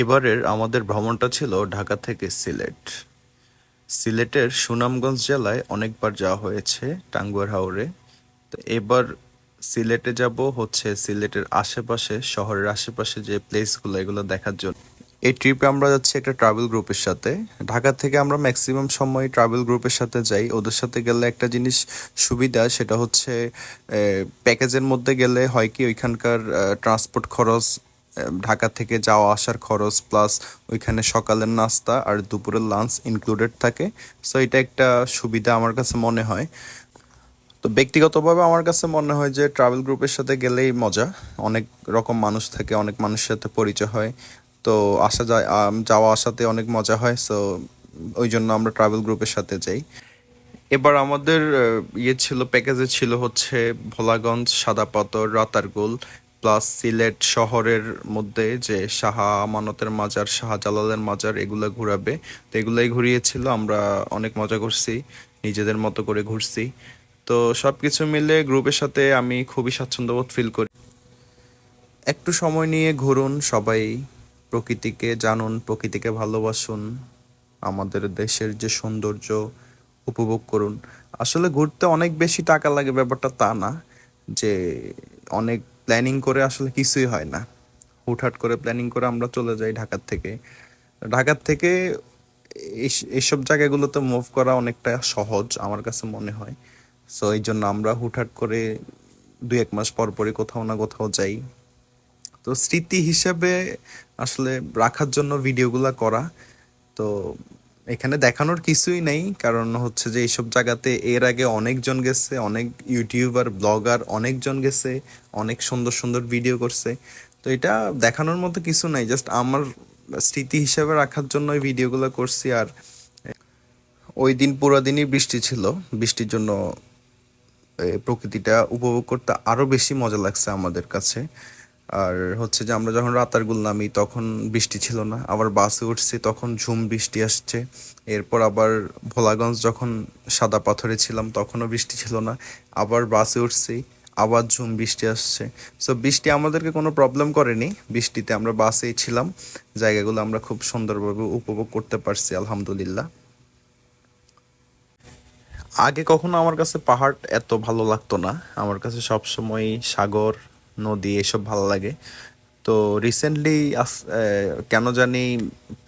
এবারের আমাদের ভ্রমণটা ছিল ঢাকা থেকে সিলেট। সিলেটের সুনামগঞ্জ জেলায় অনেকবার যাওয়া হয়েছে টাঙ্গুয়ার হাওরে। তো এবার সিলেটে যাব হচ্ছে সিলেটের আশেপাশে, শহরের আশেপাশে যে প্লেসগুলো এগুলো দেখার জন্য। এই ট্রিপে আমরা যাচ্ছি একটা ট্রাভেল গ্রুপের সাথে। ঢাকা থেকে আমরা ম্যাক্সিমাম সময় ট্রাভেল গ্রুপের সাথে যাই। ওদের সাথে গেলে একটা জিনিস সুবিধা, সেটা হচ্ছে প্যাকেজের মধ্যে গেলে হয় কি, ওইখানকার ট্রান্সপোর্ট খরচ ঢাকা থেকে যাওয়া আসার খরচ প্লাস ওইখানে সকালের নাস্তা আর দুপুরের লাঞ্চ ইনক্লুডেড থাকে। সো এটা একটা সুবিধা আমার কাছে মনে হয়। তো ব্যক্তিগতভাবে আমার কাছে মনে হয় যে ট্রাভেল গ্রুপের সাথে গেলেই মজা। অনেক রকম মানুষ থাকে, অনেক মানুষের সাথে পরিচয় হয়। তো আসা যায় যাওয়া আসাতে অনেক মজা হয়। সো ওই জন্য আমরা ট্রাভেল গ্রুপের সাথে যাই। এবার আমাদের ইয়ে ছিল প্যাকেজে ছিল হচ্ছে ভোলাগঞ্জ সাদাপাথর রাতারগুল প্লাস সিলেট শহরের মধ্যে যে শাহ আমানতের মাজার, শাহজালালের মাজার, এগুলো ঘোরাবে। তো এগুলাই ঘুরিয়েছিল, আমরা অনেক মজা করছি, নিজেদের মতো করে ঘুরছি। তো সব কিছু মিলে গ্রুপের সাথে আমি খুবই স্বাচ্ছন্দ্যবোধ ফিল করি। একটু সময় নিয়ে ঘুরুন সবাই, প্রকৃতিকে জানুন, প্রকৃতিকে ভালোবাসুন, আমাদের দেশের যে সৌন্দর্য উপভোগ করুন। আসলে ঘুরতে অনেক বেশি টাকা লাগে ব্যাপারটা তা না, যে অনেক প্ল্যানিং করে আসলে কিছুই হয় না। হুটহাট করে প্ল্যানিং করে আমরা চলে যাই ঢাকার থেকে। ঢাকার থেকে এইস- এইসব জায়গাগুলোতে মুভ করা অনেকটা সহজ আমার কাছে মনে হয়। সো এই জন্য আমরা হুটহাট করে দুই এক মাস পর পরই কোথাও না কোথাও যাই। তো স্মৃতি হিসেবে আসলে রাখার জন্য ভিডিওগুলো করা। তো এখানে দেখানোর কিছুই নেই, কারণ হচ্ছে যে এইসব জায়গাতে এর আগে অনেকজন গেছে, অনেক ইউটিউবার, ব্লগার অনেকজন গেছে, অনেক সুন্দর সুন্দর ভিডিও করছে। তো এটা দেখানোর মতো কিছু নাই, জাস্ট আমার স্মৃতি হিসেবে রাখার জন্য ওই ভিডিওগুলো করছি। আর ওই দিন পুরো দিনই বৃষ্টি ছিল, বৃষ্টির জন্য প্রকৃতিটা উপভোগ করতে আরও বেশি মজা লাগছে আমাদের কাছে। আর হচ্ছে যে আমরা যখন রাতারগুল নামি, তখন বৃষ্টি ছিল না। আবার বাসে উঠছি, তখন ঝুম বৃষ্টি আসছে। এরপর আবার ভোলাগঞ্জ যখন সাদা পাথরে ছিলাম, তখনও বৃষ্টি ছিল না। আবার বাসে উঠছি, আবার ঝুম বৃষ্টি আসছে। সো বৃষ্টি আমাদেরকে কোনো প্রবলেম করেনি। বৃষ্টিতে আমরা বাসেই ছিলাম। জায়গাগুলো আমরা খুব সুন্দরভাবে উপভোগ করতে পারছি, আলহামদুলিল্লাহ। আগে কখনো আমার কাছে পাহাড় এত ভালো লাগতো না। আমার কাছে সবসময় সাগর নদী, এসব ভালো লাগে। তো রিসেন্টলি কেন জানি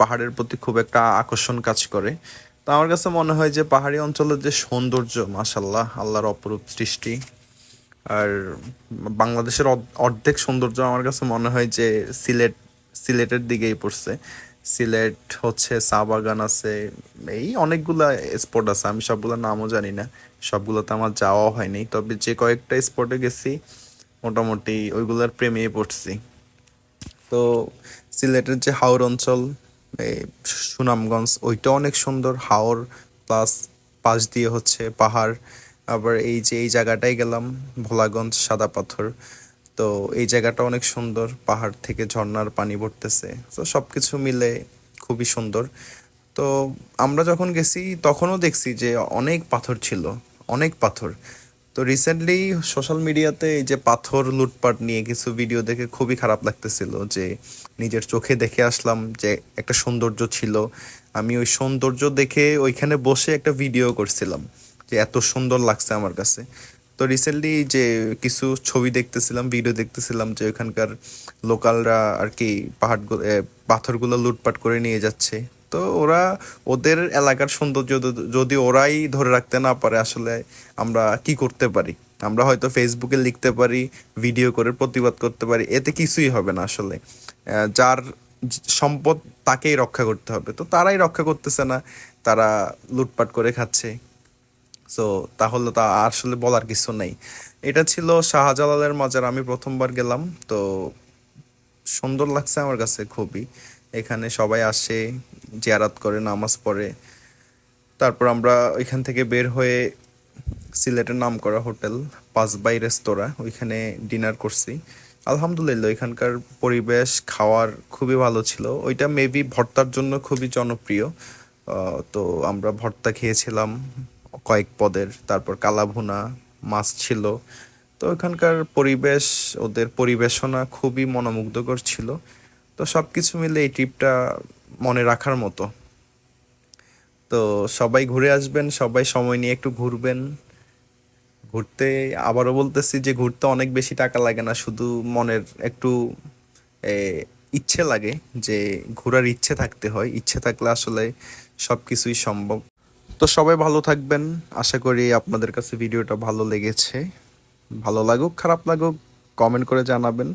পাহাড়ের প্রতি খুব একটা আকর্ষণ কাজ করে। তো আমার কাছে মনে হয় যে পাহাড়ি অঞ্চলের যে সৌন্দর্য মাসাল্লাহ আল্লাহর অপরূপ সৃষ্টি আর বাংলাদেশের অর্ধেক সৌন্দর্য আমার কাছে মনে হয় যে সিলেট, সিলেটের দিকেই পড়ছে। সিলেট হচ্ছে চা বাগান আছে, এই অনেকগুলা স্পট আছে, আমি সবগুলোর নামও জানি না। সবগুলোতে আমার যাওয়া হয়নি। তবে যে কয়েকটা স্পটে গেছি মোটামুটি ওইগুলোর প্রেমে পড়ছি। তো সিলেটের যে হাওর অঞ্চল সুনামগঞ্জ, ওইটা অনেক সুন্দর। হাওর প্লাস পাশ দিয়ে হচ্ছে পাহাড়। আবার এই যে, এই জায়গাটায় গেলাম, ভোলাগঞ্জ সাদা পাথর। তো এই জায়গাটা অনেক সুন্দর। পাহাড় থেকে ঝর্ণার পানি পড়তেছে। তো সব কিছু মিলে খুবই সুন্দর। তো আমরা যখন গেছি, তখনও দেখছি যে অনেক পাথর ছিল। অনেক পাথর। তো রিসেন্টলি সোশ্যাল মিডিয়াতে এই যে পাথর লুটপাট নিয়ে কিছু ভিডিও দেখে খুবই খারাপ লাগতেছিল যে নিজের চোখে দেখে আসলাম যে একটা সৌন্দর্য ছিল। আমি ওই সৌন্দর্য দেখে ওইখানে বসে একটা ভিডিও করছিলাম যে এত সুন্দর লাগছে আমার কাছে। তো রিসেন্টলি যে কিছু ছবি দেখতেছিলাম ভিডিও দেখতেছিলাম যে ওখানকার লোকালরা আর কি পাহাড় পাথরগুলো লুটপাট করে নিয়ে যাচ্ছে। তো ওরা ওদের এলাকার সৌন্দর্য যদি- ওরাই ধরে রাখতে না পারে, আসলে আমরা কি করতে পারি? আমরা হয়তো ফেসবুকে লিখতে পারি ভিডিও করে প্রতিবাদ করতে পারি, এতে কিছুই হবে না আসলে। যার সম্পদ তাকেই রক্ষা করতে হবে। তো তারাই রক্ষা করতেছে না, তারা লুটপাট করে খাচ্ছে। সো তাহলে তা আসলে বলার কিছু নেই। এটা ছিল শাহজালালের মাজার। আমি প্রথমবার গেলাম, তো সুন্দর লাগছে আমার কাছে খুবই। এখানে সবাই আসে, জিয়ারাত করে, নামাজ পড়ে। তারপর আমরা ওইখান থেকে বের হয়ে সিলেটের নাম করা হোটেল, পাঁচবাই রেস্তোরাঁ, ওইখানে ডিনার করছি। আলহামদুলিল্লাহ এখানকার পরিবেশ, খাওয়ার খুবই ভালো ছিল। ওইটা মেবি ভর্তার জন্য খুবই জনপ্রিয়। তো আমরা ভর্তা খেয়েছিলাম কয়েক পদের। তারপর কালাভুনা, মাছ ছিল। তো ওখানকার পরিবেশ, ওদের পরিবেশনা খুবই মনোমুগ্ধকর ছিল। তো সব কিছু মিলে এই ট্রিপটা মনে রাখার মতো। তো সবাই ঘুরে আসবেন, সবাই সময় নিয়ে একটু ঘুরবেন। ঘুরতে আবারও বলতেছি যে ঘুরতে অনেক বেশি টাকা লাগে না, শুধু মনের একটু ইচ্ছে লাগে যে ঘোরার ইচ্ছে থাকতে হয়। ইচ্ছে থাকলে আসলে সব কিছুই সম্ভব। তো সবাই ভালো থাকবেন। আশা করি আপনাদের কাছে ভিডিওটা ভালো লেগেছে। ভালো লাগুক, খারাপ লাগুক কমেন্ট করে জানাবেন।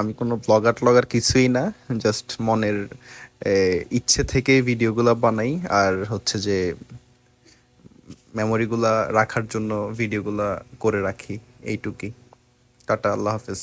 আমি কোনো ব্লগার ট্লগার কিছুই না জাস্ট মনের ইচ্ছে থেকে ভিডিওগুলো বানাই, আর হচ্ছে যে মেমোরিগুলা রাখার জন্য ভিডিওগুলা করে রাখি, এইটুকুই। টাটা, আল্লাহ হাফেজ।